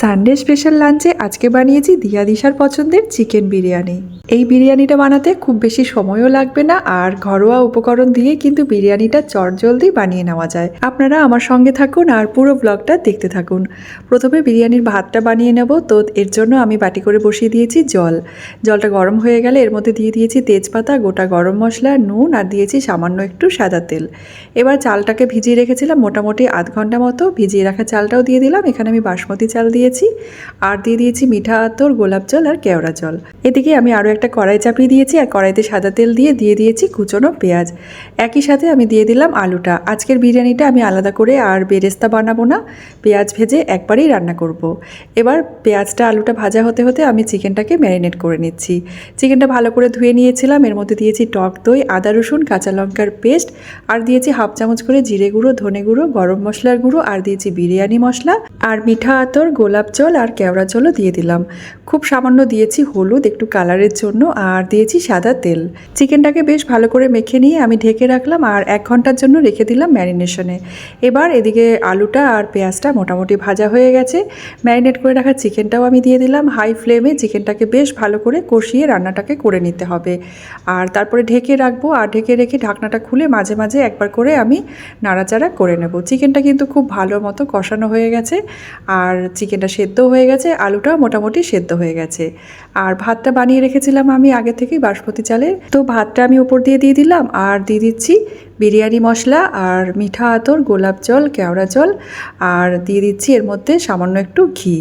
Sunday special লাঞ্চে আজকে বানিয়েছি দিয়া দিশার পছন্দের চিকেন বিরিয়ানি। এই বিরিয়ানিটা বানাতে খুব বেশি সময়ও লাগবে না আর ঘরোয়া উপকরণ দিয়ে কিন্তু বিরিয়ানিটা চটজলদি বানিয়ে নেওয়া যায়। আপনারা আমার সঙ্গে থাকুন আর পুরো ব্লগটা দেখতে থাকুন। প্রথমে বিরিয়ানির ভাতটা বানিয়ে নেব, তো এর জন্য আমি বাটি করে বসিয়ে দিয়েছি জল। জলটা গরম হয়ে গেলে এর মধ্যে দিয়ে দিয়েছি তেজপাতা, গোটা গরম মশলা, নুন আর দিয়েছি সামান্য একটু সাদা তেল। এবার চালটাকে ভিজিয়ে রেখেছিলাম মোটামুটি আধ ঘণ্টা মতো। ভিজিয়ে রাখা চালটাও দিয়ে দিলাম। এখানে আমি বাসমতি চাল দিয়েছি। আর দিয়ে দিয়েছি মিঠা আতর, গোলাপ জল আর কেওড়া জল। এদিকে আমি আরও একটা কড়াই চাপিয়ে দিয়েছি আর কড়াইতে সাদা তেল দিয়ে দিয়ে দিয়েছি কুচনো পেঁয়াজ। একই সাথে আমি দিয়ে দিলাম আলুটা। আজকের বিরিয়ানিটা আমি আলাদা করে আর বেরেস্তা বানাবো না। পেঁয়াজ ভেজে একবারেই রান্না করব। এবার পেঁয়াজটা আলুটা ভাজা হতে হতে আমি চিকেনটাকে ম্যারিনেট করে নিচ্ছি। চিকেনটা ভালো করে ধুয়ে নিয়েছিলাম। এর মধ্যে দিয়েছি টক দই, আদা রসুন, কাঁচা লঙ্কার পেস্ট আর দিয়েছি হাফ চামচ করে জিরে গুঁড়ো, ধনে গুঁড়ো, গরম মশলার গুঁড়ো আর দিয়েছি বিরিয়ানি মশলা। আর মিঠা আতর, গোলাপ জল আর কেওড়া জলও দিয়ে দিলাম। খুব সামান্য দিয়েছি হলুদ, একটু কালারের জন্য, আর দিয়েছি সাদা তেল। চিকেনটাকে বেশ ভালো করে মেখে নিয়ে আমি ঢেকে রাখলাম আর এক ঘণ্টার জন্য রেখে দিলাম ম্যারিনেশনে। এবার এদিকে আলুটা আর পেঁয়াজটা মোটামুটি ভাজা হয়ে গেছে। ম্যারিনেট করে রাখা চিকেনটাও আমি দিয়ে দিলাম। হাই ফ্লেমে চিকেনটাকে বেশ ভালো করে কষিয়ে রান্নাটাকে করে নিতে হবে। আর তারপরে ঢেকে রাখব আর ঢেকে রেখে ঢাকনাটা খুলে মাঝে মাঝে একবার করে আমি নাড়াচাড়া করে নেব। চিকেনটা কিন্তু খুব ভালো মতো কষানো হয়ে গেছে। আর চিকেনটা সেদ্ধ হয়ে গেছে আলুটা মোটামুটি সেদ্ধ হয়ে গেছে। আর ভাতটা বানিয়ে রেখেছিলাম আমি আগে থেকেই বাসমতি চালে। তো ভাতটা আমি উপর দিয়ে দিয়ে দিলাম, আর দিয়ে দিচ্ছি বিরিয়ানি মশলা আর মিঠা আতর, গোলাপ জল, কেওড়া জল, আর দিয়ে দিচ্ছি এর মধ্যে সামান্য একটু ঘি।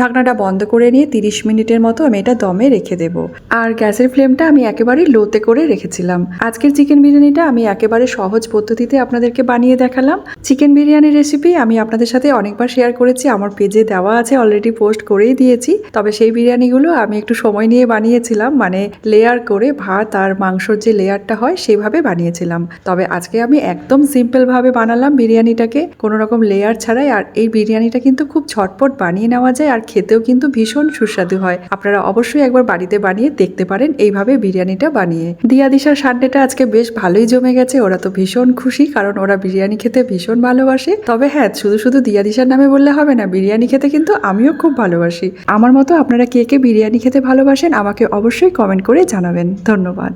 ঢাকনাটা বন্ধ করে নিয়ে তিরিশ মিনিটের মতো আমি এটা দমে রেখে দেব। আর গ্যাসের ফ্লেমটা আমি একেবারে লোতে করে রেখেছিলাম। আজকের চিকেন বিরিয়ানিটা আমি একেবারে সহজ পদ্ধতিতে আপনাদেরকে বানিয়ে দেখালাম। চিকেন বিরিয়ানির রেসিপি আমি আপনাদের সাথে অনেকবার শেয়ার করেছি, আমার পেজে দেওয়া আছে অলরেডি পোস্ট করেই দিয়েছি। তবে সেই বিরিয়ানিগুলো আমি একটু সময় নিয়ে বানিয়েছিলাম মানে লেয়ার করে ভাত আর মাংসর যে লেয়ারটা হয় সেভাবে বানিয়েছিলাম। তবে আজকে আমি একদম সিম্পলভাবে বানালাম বিরিয়ানিটাকে। কোনো রকম লেয়ার ছাড়াই আর এই বিরিয়ানিটা কিন্তু খুব ঝটপট বানিয়ে নেওয়া যায় আর খেতেও কিন্তু ভীষণ সুস্বাদু হয়। আপনারা অবশ্যই একবার বাড়িতে বানিয়ে দেখতে পারেন এইভাবে বিরিয়ানিটা বানিয়ে। দিয়া দিশার সানডেটা আজকে বেশ ভালোই জমে গেছে, ওরা তো ভীষণ খুশি কারণ ওরা বিরিয়ানি খেতে ভীষণ ভালোবাসে। তবে হ্যাঁ শুধু শুধু দিয়া দিশার নামে বললে হবে না, বিরিয়ানি খেতে কিন্তু আমিও খুব ভালোবাসি। আমার মতো আপনারা কে কে বিরিয়ানি খেতে ভালোবাসেন আমাকে অবশ্যই কমেন্ট করে জানাবেন। ধন্যবাদ।